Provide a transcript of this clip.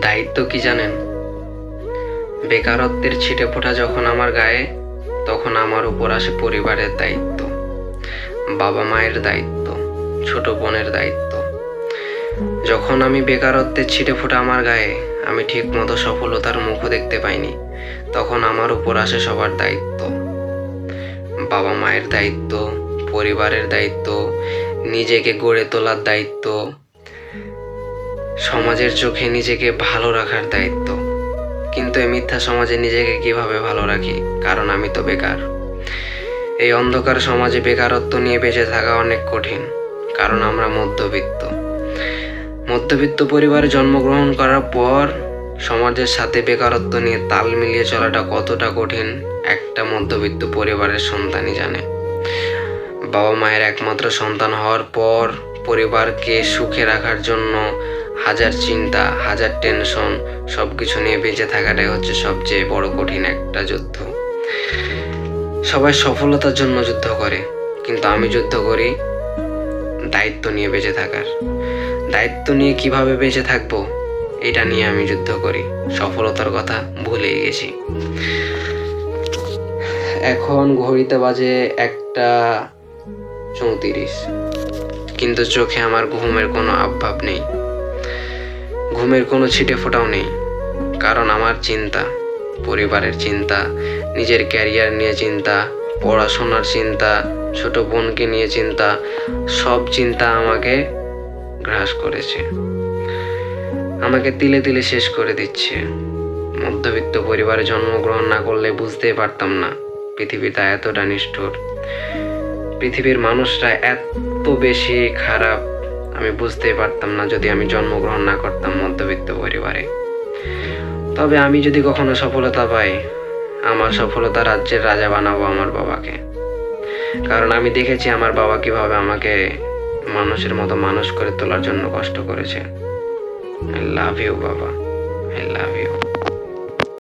দায়িত্ব কি জানেন? বেকারত্বের ছিটে ফোঁটা যখন আমার গায়ে, তখন আমার উপর আসে পরিবারের দায়িত্ব, বাবা মায়ের দায়িত্ব, ছোট বোনের দায়িত্ব। যখন আমি বেকারত্বের ছিটে ফোঁটা আমার গায়ে, আমি ঠিক মতো সফলতার মুখও দেখতে পাইনি, তখন আমার উপর আসে সবার দায়িত্ব। বাবা মায়ের দায়িত্ব, পরিবারের দায়িত্ব, নিজেকে গড়ে তোলার দায়িত্ব সমাজের চোখে নিজেকে ভালো রাখার দায়িত্ব। কিন্তু এই মিথ্যা সমাজে নিজেকে কীভাবে ভালো রাখি? কারণ আমি তো বেকার। এই অন্ধকার সমাজে বেকারত্ব নিয়ে বেঁচে থাকা অনেক কঠিন, কারণ আমরা মধ্যবিত্ত। মধ্যবিত্ত পরিবারে জন্মগ্রহণ করার পর সমাজের সাথে বেকারত্ব নিয়ে তাল মিলিয়ে চলাটা কতটা কঠিন, একটা মধ্যবিত্ত পরিবারের সন্তানই জানে। বাবা মায়ের একমাত্র সন্তান হওয়ার পর পরিবারকে সুখে রাখার জন্য হাজার চিন্তা, হাজার টেনশন সব কিছু নিয়ে বেঁচে থাকাটাই হচ্ছে সবচেয়ে বড় কঠিন একটা যুদ্ধ। সবাই সফলতার জন্য যুদ্ধ করে, কিন্তু আমি যুদ্ধ করি দায়িত্ব নিয়ে বেঁচে থাকার। দায়িত্ব নিয়ে কীভাবে বেঁচে থাকব, এটা নিয়ে আমি যুদ্ধ করি। সফলতার কথা ভুলেই গেছি। এখন ঘড়িতে বাজে একটা চৌত্রিশ। কিন্তু চোখে আমার ঘুমের কোনো আবভাব নেই। ঘুমের কোনো ছিটে ফোটাও নেই। কারণ আমার চিন্তা, পরিবারের চিন্তা, নিজের ক্যারিয়ার নিয়ে চিন্তা, পড়াশোনার চিন্তা, ছোট বোনকে নিয়ে চিন্তা, সব চিন্তা আমাকে গ্রাস করেছে। আমাকে তিলে তিলে শেষ করে দিচ্ছে। মধ্যবিত্ত পরিবারে জন্মগ্রহণ না করলে বুঝতেই পারতাম না পৃথিবীটা এতটা নিষ্ঠুর। পৃথিবীর মানুষরা এত বেশি খারাপ, আমি বুঝতেই পারতাম না যদি আমি জন্মগ্রহণ না করতাম মধ্যবিত্ত পরিবারে। তবে আমি যদি কখনো সফলতা পাই, আমার সফলতা রাজ্যের রাজা বানাবো আমার বাবাকে। কারণ আমি দেখেছি আমার বাবা কীভাবে আমাকে মানুষের মতো মানুষ করে তোলার জন্য কষ্ট করেছে। আই লাভ ইউ বাবা। I love you